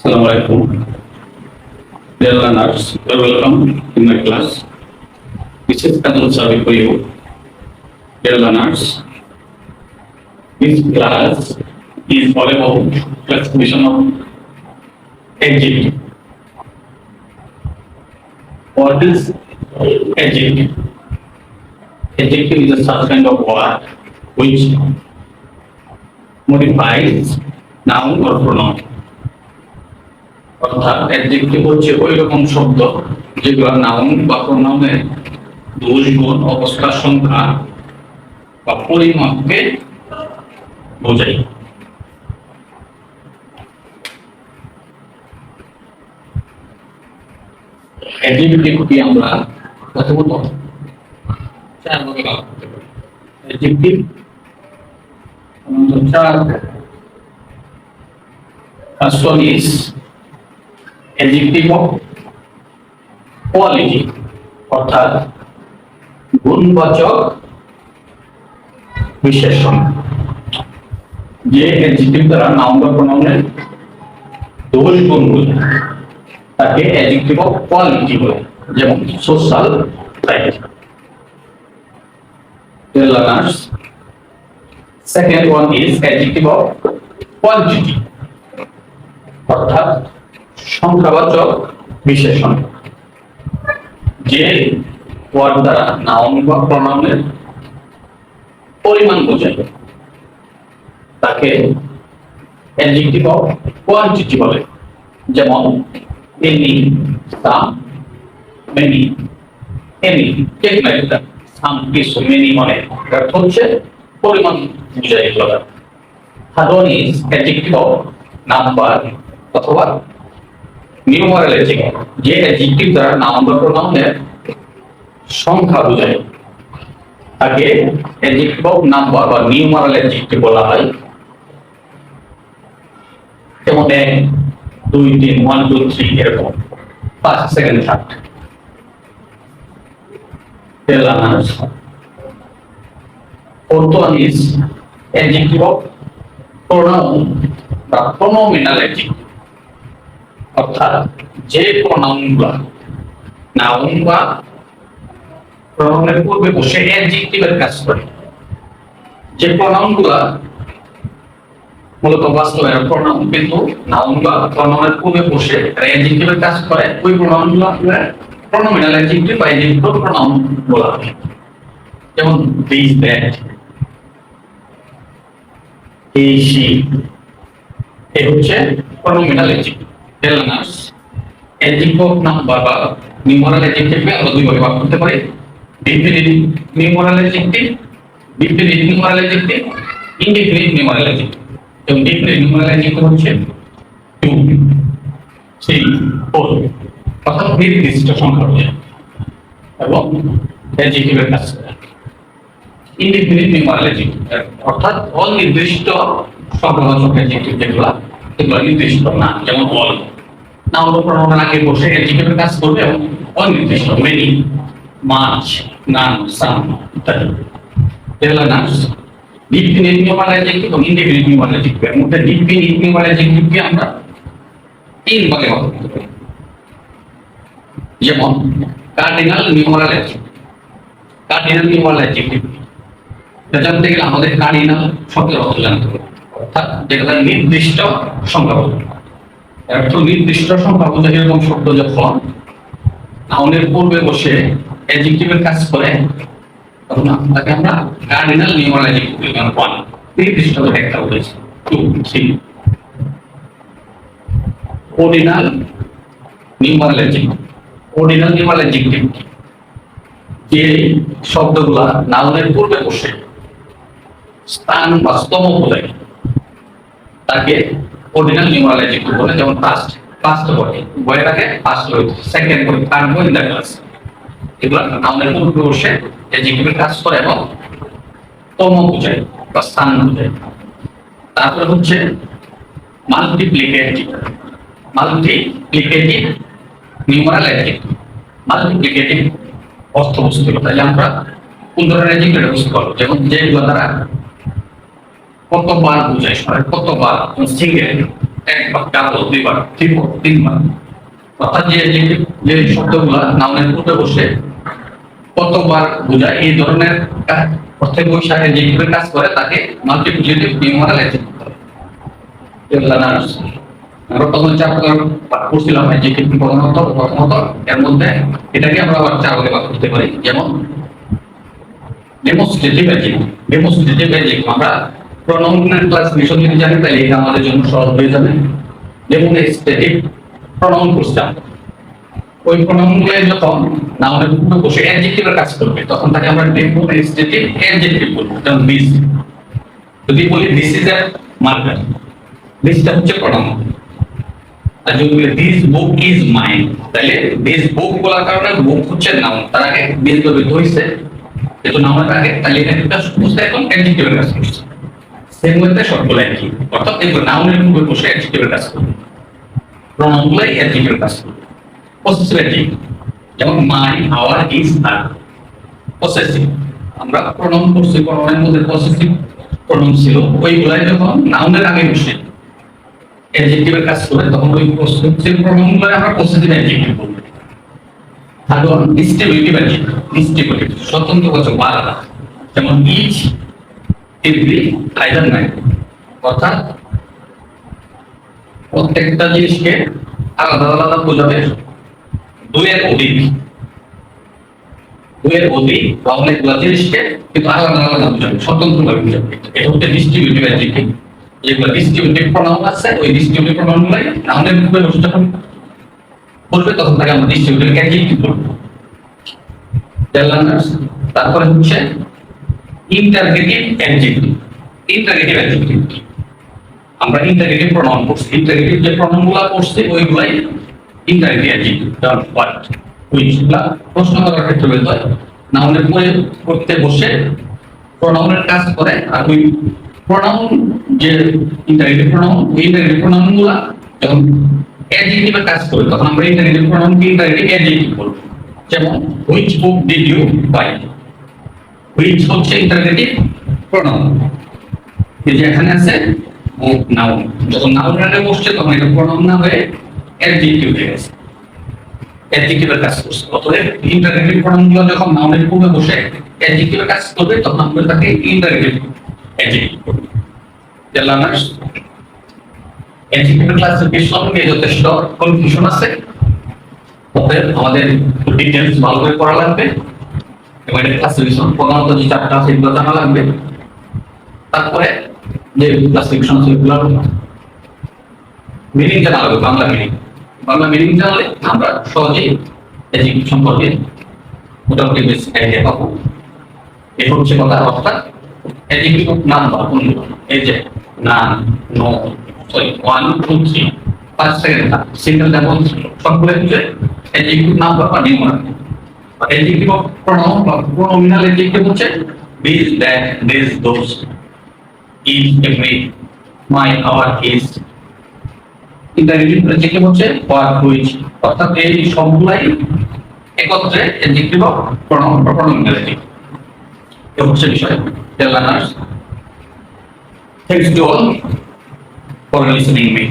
Assalamu alaikum. Dear learners, you are welcome in my class. This is Kadun Survey for you. Dear learners, this class is all about classification of adjective. What is adjective? Adjective is a kind of word which modifies noun or pronoun. অর্থাৎ adjective হচ্ছে ওই রকম শব্দ যেগুলো noun বা প্রোনাউনের দোষ গুণ অবস্থা, সংখ্যা বা পরিমাপকে অ্যাডজেক্টিভকে আমরা adjective of quality অর্থাৎ গুণবাচক বিশেষণ যে adjective দ্বারা নাউন বা প্রোনাউনের দোষ গুণ বোঝায় তাকে adjective of quality বলে যেমন social right learners second one is adjective of quantity অর্থাৎ সংখ্যাবাচক বিশেষণ যে ওয়ার্ড দ্বারা বা প্রনাউনের পরিমাণ বোঝায়। তাকে অ্যাডজেক্টিভ অফ কোয়ান্টিটি বলে। যেমন এনি সাম মেনি এনি এটা সাম কিছু মেনি মানে অর্থ হচ্ছে পরিমাণ বোঝায় এগুলো third is adjective of number অথবা নিউমারাল অ্যাডজেক্টিভ যে অ্যাডজেক্টিভ দ্বারা নাম বা প্রোনাউনের সংখ্যা বোঝায় তাকে অ্যাডজেক্টিভ অফ নাম্বার বা নিউমারাল অ্যাডজেক্টিভ বলা হয়। যেমন এক, দুই, তিন ওয়ান টু থ্রি এরকম। First second third Fourth one is adjective of pronoun অর্থাৎ যে প্রনাউনগুলা নাউন বা প্রনাউনের পূর্বে বসে অ্যাডজেক্টিভের কাজ করে। যে প্রনাউনগুলা মূলত বাস্তবায়ন প্রনাউন কিন্তু নাউন বা প্রনাউনের পূর্বে বসে অ্যাডজেক্টিভের কাজ করে, ওই প্রনাউনগুলো প্রনোমিনাল অ্যাডজেক্টিভ বা অ্যাডজেক্টিভ প্রনাউন বলা। যেমন দিস দ্যাট এই সি হচ্ছে প্রনোমিনাল অ্যাডজেক্টিভ অ্যাডজেক্টিভ নাম্বার বা নিউমারাল দুই ভাগে করতে পারি। Definite numeral adjective definite numeral adjective indefinite এবং ডিফিনিট নিউমারাল হচ্ছে টু থ্রি ফোর অর্থাৎ নির্দিষ্ট সংখ্যা এবং অ্যাডজেক্টিভের কাজ ইনডিফিনিট অর্থাৎ অনির্দিষ্ট সংখ্যাবাচক অ্যাডজেক্টিভ যেগুলো নির্দিষ্ট না, যেমন অল নাম প্রণামের আগে বসে কাজ করবে এবং অনির্দিষ্ট মেনি মাছ নান সাম ইত্যাদি। এগুলো না। নিউমারাল অ্যাডজেক্টিভ এর মধ্যে নিউমারাল অ্যাডজেক্টিভকে আমরা তিন ভাগে ভাগ পারি। যেমন cardinal numeral cardinal numeral adjective জানতে গেলে আমাদের কার্ডিনাল শব্দের জানতে হবে। অর্থাৎ যেটা নির্দিষ্ট সংখ্যা বোঝায় নির্দিষ্ট সংখ্যা বোঝায় এরকম শব্দ যখন নাউনের পূর্বে বসে অ্যাডজেক্টিভের কাজ করে, তখন তাকে আমরা কার্ডিনাল নিউমারাল অ্যাডজেক্টিভ বলি ওয়ান নির্দিষ্ট করে একটা বলেছি two three ordinal numeral adjective ordinal adjective যে শব্দগুলা নাউনের পূর্বে বসে স্থান বা স্তম বোঝায়, তাকে অর্ডিনাল নিউমারাল অ্যাডজেক্টিভ বলে, যেমন ফার্স্ট ফার্স্ট বডি বইটাকে ফার্স্ট হইতে second boy third boy in the class এগুলো নাউনের পূর্বে বসে অ্যাডজেক্টিভের কাজ করে এবং তম বোঝায় বা স্থান বোঝায় তারপরে হচ্ছে multiplicative multiplicative numeral adjective multiplicative অর্থ বুঝতে হবে তাহলে আমরা কোন ধরনের অ্যাডজেক্টিভ বুঝতে পারব যেমন যেগুলো দ্বারা কতবার বোঝায় সবাই কতবার? সিঙ্গেল একবার দুইবার, তিনবার অর্থাৎ যে যে- শব্দগুলা পূর্বে বসে, কতবার বোঝায় এই ধরনের অর্থে বৈশাখে যে কাজ করে, তাকে এগুলা না আমরা প্রথমে চার প্রকার পাঠ করছিলাম যে কি প্রধানত প্রথমত, এর মধ্যে এটাকে আমরা আবার চার ভাগে ভাগ করতে পারি। যেমন ডেমোস্ট্রেটিভ অ্যাডজেক্টিভ ডেমোস্ট্রেটিভ অ্যাডজেক্টিভ আমরা প্রোনাউনের ক্লাসিফিকেশন যদি জানি, তাহলে এটা আমাদের জন্য সহজ হয়ে যাবে। ডেমোস্ট্রেটিভ প্রোনাউন করছিলাম ওই প্রোনাউনগুলো যখন নাউনের পূর্বে বসে অ্যাডজেক্টিভের কাজ করবে, তখন তাকে আমরা ডেমোস্ট্রেটিভ অ্যাডজেক্টিভ বলব, যেমন দিস যদি বলি দিস ইজ এ মার্কার দিসটা হচ্ছে প্রোনাউন আর যদি বলি দিস বুক ইজ মাইন তাহলে দিস বুক বলার কারণে বুক হচ্ছে নাউন তার আগে দিস ব্যবহৃত হয়েছে। কিন্তু নাউনের আগে তাহলে এটা একটা এখন অ্যাডজেক্টিভের কাজ করছে। ওয়েতে সবগুলো একই। অর্থাৎ দেখবেন নাউনের পূর্বে বসে অ্যাডজেক্টিভের কাজ করবে প্রোনাউনগুলাই অ্যাডজেক্টিভের কাজ করবে। পসেসিভ অ্যাডজেক্টিভ যেমন মাই আওয়ার ইজ আর পসেসিভ আমরা প্রোনাউন করছি প্রোনাউনের মধ্যে পসেসিভ প্রোনাউন ছিল। ওইগুলাই যখন নাউনের আগে বসে অ্যাডজেক্টিভের কাজ করে, তখন ওই পসেসিভ প্রোনাউনগুলো আমরা পসেসিভ অ্যাডজেক্টিভ বলব এখন ডিস্ট্রিবিউটিভ অ্যাডজেক্টিভ ডিস্ট্রিবিউটিভ স্বতন্ত্র বাচক আলাদা যেমন ইচ এভরি আইদার নাই। অর্থাৎ প্রত্যেকটা জিনিসকে আলাদা আলাদা বোঝাবে। দুইয়ের অধিক দুইয়ের অধিক বা অনেকগুলো জিনিসকে কিন্তু আলাদা আলাদা বোঝাবে, স্বতন্ত্রভাবে বোঝাবে। এটা হচ্ছে ডিস্ট্রিবিউটিভ যেগুলো ডিস্ট্রিবিউটিভ প্রোনাউন আছে, ওই ডিস্ট্রিবিউটিভ রূপে বসে যখন বলবে তখন তাকে আমরা ডিস্ট্রিবিউটিভ অ্যাডজেক্টিভ জানলাম তারপরে হচ্ছে ইন্টারগেটিভ অ্যাডজেক্টিভ ইন্টারগেটিভ অ্যাডজেক্টিভ আমরা ইন্টারগেটিভ প্রোনাউন করছি। ইন্টারগেটিভ যে প্রোনাউনগুলা করছি, ওইগুলাই ইন্টারগেটিভ অ্যাডজেক্টিভ যেমন হোয়াট হুইচ প্রশ্ন করার ক্ষেত্রে বের হয় নাউনের পরে করতে বসে প্রোনাউনের কাজ করে আর ওই প্রোনাউন যে ইন্টারগেটিভ প্রোনাউন ওই ইন্টারগেটিভ প্রোনাউনগুলা যখন অ্যাডজেক্টিভের কাজ করে, তখন আমরা ইন্টারগেটিভ প্রোনাউনকে ইন্টারগেটিভ অ্যাডজেক্টিভ বলব যেমন which book did you buy which হচ্ছে ইন্টারগেটিভ এই যে এখানে আছে নাউন যখন নাউন বসছে, তখন এটা প্রোনাউন না হয়ে অ্যাডজেক্টিভ হয়ে গেছে। অ্যাডজেক্টিভের কাজ করছে। অতএব ইন্টারগেটিভ প্রোনাউনগুলো যখন নাউনের পূর্বে বসে অ্যাডজেক্টিভের কাজ করবে, তখন আমরা তাকে ইন্টারগেটিভ অ্যাডজেক্টিভ করব লার্নার্স অ্যাডজেক্টিভের ক্লাসিফিকেশন নিয়ে যথেষ্ট কনফিউশন আছে। অতএব আমাদের ডিটেলস ভালো করে পড়া লাগবে। এবং এটা ক্লাসিফিকেশন প্রধানত যে চারটা এগুলো জানা লাগবে। তারপরে যে ক্লাসিফিকেশন এগুলো মিনিং জানা লাগবে, বাংলা মিনিং বাংলা মিনিং জানলে আমরা সহজেই অ্যাডজেক্টিভ সম্পর্কে মোটামুটি বেশ আইডিয়া পাবো। এই হচ্ছে কথা অর্থাৎ অ্যাডজেক্টিভ নাম বা কোনগুলো এই যে নাম, no sorry one two three পাঁচ সেকেন্ড সিঙ্গেল ডাবল সবগুলো হচ্ছে অ্যাডজেক্টিভ নাম বা নিউমার অ্যাডজেক্টিভ অফ প্রোনাউন বা প্রোনোমিনাল অ্যাডজেক্টিভ হচ্ছে this that this those is every my our his interrogative adjective হচ্ছে হোয়াট হুইচ অর্থাৎ এই সবগুলাই একত্রে অ্যাডজেক্টিভ অফ প্রোনাউন বা প্রোনোমিনাল অ্যাডজেক্টিভ এই হচ্ছে বিষয় learners thanks to all for listening me